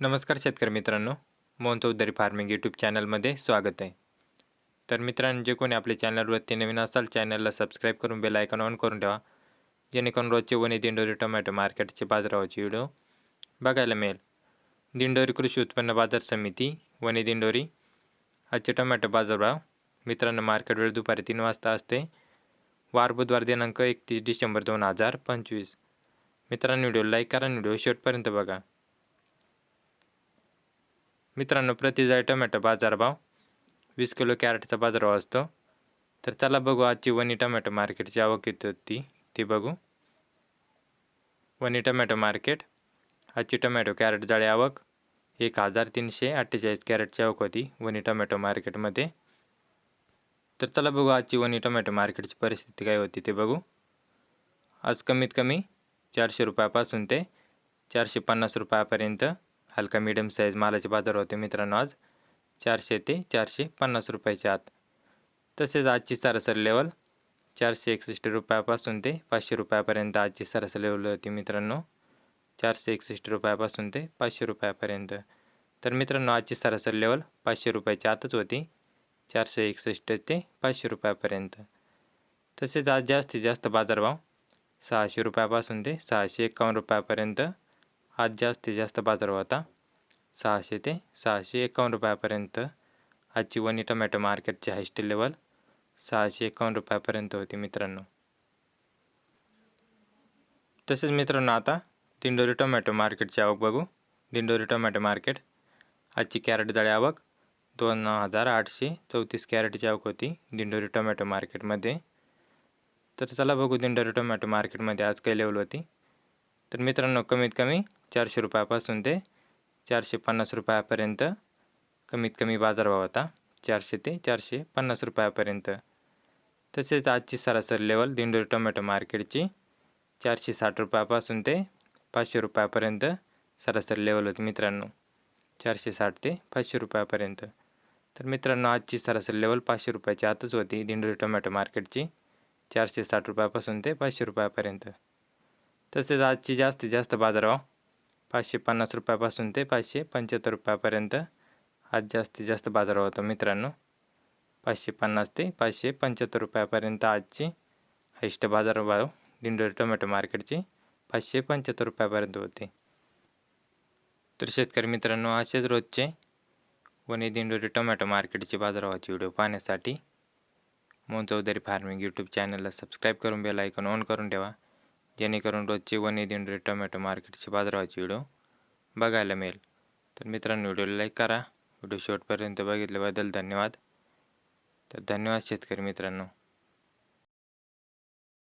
नमस्कार शेतकरी मित्रांनो मोहन चौधरी फार्मिंग यूट्यूब चॅनलमध्ये स्वागत आहे. तर मित्रांनो जे कोणी आपल्या चॅनलवरती नवीन असाल चॅनलला सबस्क्राईब करून बेल आयकॉन ऑन करून ठेवा. जेणेकरून रोजचे वने दिंडोरी टोमॅटो मार्केटचे बाजारावाचे व्हिडिओ बघायला मिळेल. दिंडोरी कृषी उत्पन्न बाजार समिती वने दिंडोरी आजचे टोमॅटो बाजारभाव मित्रांनो मार्केट वेळ दुपारी तीन वाजता असते. वार बुधवार दिनांक एकतीस डिसेंबर दोन हजार पंचवीस. मित्रांनो व्हिडिओ लाईक करा आणि व्हिडिओ शेवटपर्यंत बघा. मित्रांनो प्रति जाय टोमॅटो बाजारभाव वीस किलो कॅरेटचा बाजारभाव असतो. तर चला बघू आजची वनी टोमॅटो मार्केटची आवक किती होती ती बघू. वनी टोमॅटो मार्केट आजची टोमॅटो कॅरेट जाळी आवक एक हजार तीनशे अठ्ठेचाळीस कॅरेटची आवक होती वनी टोमॅटो मार्केटमध्ये. तर चला बघू आजची वनी टोमॅटो मार्केटची परिस्थिती काय होती ते बघू. आज कमीत कमी चारशे रुपयापासून ते चारशे पन्नास रुपयापर्यंत हलका मिडियम साईज मालाचे बाजार होते मित्रांनो आज. चारशे ते चारशे पन्नास रुपयाच्या आत. तसेच आजची सरासरी लेवल चारशे एकसष्ट रुपयापासून ते पाचशे रुपयापर्यंत आजची सरासरी लेवल होती मित्रांनो. चारशे एकसष्ट रुपयापासून ते पाचशे रुपयापर्यंत. तर मित्रांनो आजची सरासरी लेवल पाचशे रुपयाच्या आतच होती. चारशे एकसष्ट ते पाचशे रुपयापर्यंत. तसेच आज जास्तीत जास्त बाजारभाव सहाशे रुपयापासून ते सहाशे एकावन्न रुपयापर्यंत. आज जास्तीत जास्त बाजार होता. सहाशे ते सहाशे एकावन्न रुपयापर्यंत. आजची वनी टोमॅटो मार्केटची हायस्ट लेवल सहाशे एकावन्न रुपयापर्यंत होती मित्रांनो. तसेच मित्रांनो आता दिंडोरी टोमॅटो मार्केटची आवक बघू. Dindori tomato market. आजची कॅरेट जाळी आवक दोन हजार आठशे चौतीस कॅरेटची आवक होती दिंडोरी टोमॅटो मार्केटमध्ये. तर चला बघू दिंडोरी टोमॅटो मार्केटमध्ये आज काही लेवल होती. तर मित्रांनो कमीत कमी चारशे रुपयापासून ते चारशे पन्नास रुपयापर्यंत कमीत कमी बाजारभाव होता. चारशे ते चारशे पन्नास रुपयापर्यंत. तसेच आजची सरासरी लेवल दिंडोरी टोमॅटो मार्केटची चारशे साठ रुपयापासून ते पाचशे रुपयापर्यंत सरासरी लेवल होती मित्रांनो. चारशे साठ ते पाचशे रुपयापर्यंत. तर मित्रांनो आजची सरासरी लेवल पाचशे रुपयाची आतच होती दिंडोरी टोमॅटो मार्केटची. चारशे साठ रुपयापासून ते पाचशे रुपयापर्यंत. तसेच आजची जास्तीत जास्त बाजारभाव पाचशे पन्नास रुपयापासून ते पाचशे पंच्याहत्तर रुपयापर्यंत आज जास्तीत जास्त बाजारभाव होता मित्रांनो. पाचशे पन्नास ते पाचशे पंच्याहत्तर रुपयापर्यंत आजची हायस्ट बाजारभाव दिंडोरी टोमॅटो मार्केटची पाचशे पंच्याहत्तर रुपयापर्यंत होते. तर शेतकरी मित्रांनो असेच रोजचे वनी दिंडोरी टोमॅटो मार्केटची बाजारभावाचे व्हिडिओ पाहण्यासाठी मोन चौधरी फार्मिंग यूट्यूब चॅनलला सबस्क्राईब करून बेल आयकॉन ऑन करून ठेवा. जेणेकरून रोजची वनी दिंडोरी टोमॅटो मार्केटची बाजारभावाची व्हिडिओ बघायला मिळेल. तर मित्रांनो व्हिडिओला लाईक करा. व्हिडिओ शेवटपर्यंत बघितल्याबद्दल धन्यवाद. तर धन्यवाद शेतकरी मित्रांनो.